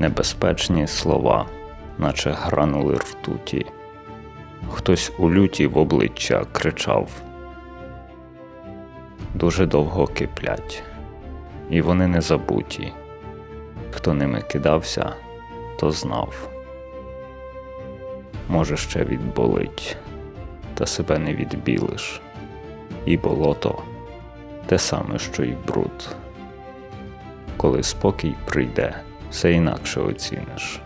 небезпечні слова, наче гранули ртуті. Хтось у люті в обличчя кричав. Дуже довго киплять, і вони не забуті. Хто ними кидався, то знав. Може, ще відболить, та себе не відбілиш. І болото те саме, що й бруд. Коли спокій прийде, все інакше оціниш.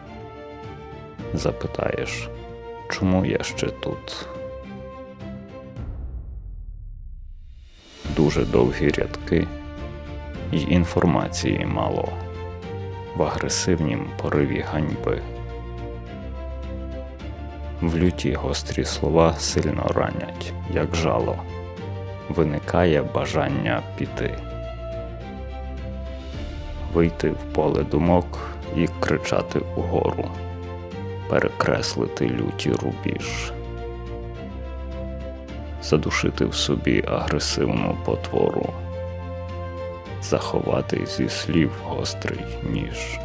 Запитаєш, чому я ще тут? Дуже довгі рядки й інформації мало в агресивнім пориві ганьби. В люті гострі слова сильно ранять, як жало. Виникає бажання піти, вийти в поле думок і кричати угору, перекреслити люті рубіж, задушити в собі агресивну потвору, заховати зі слів гострий ніж.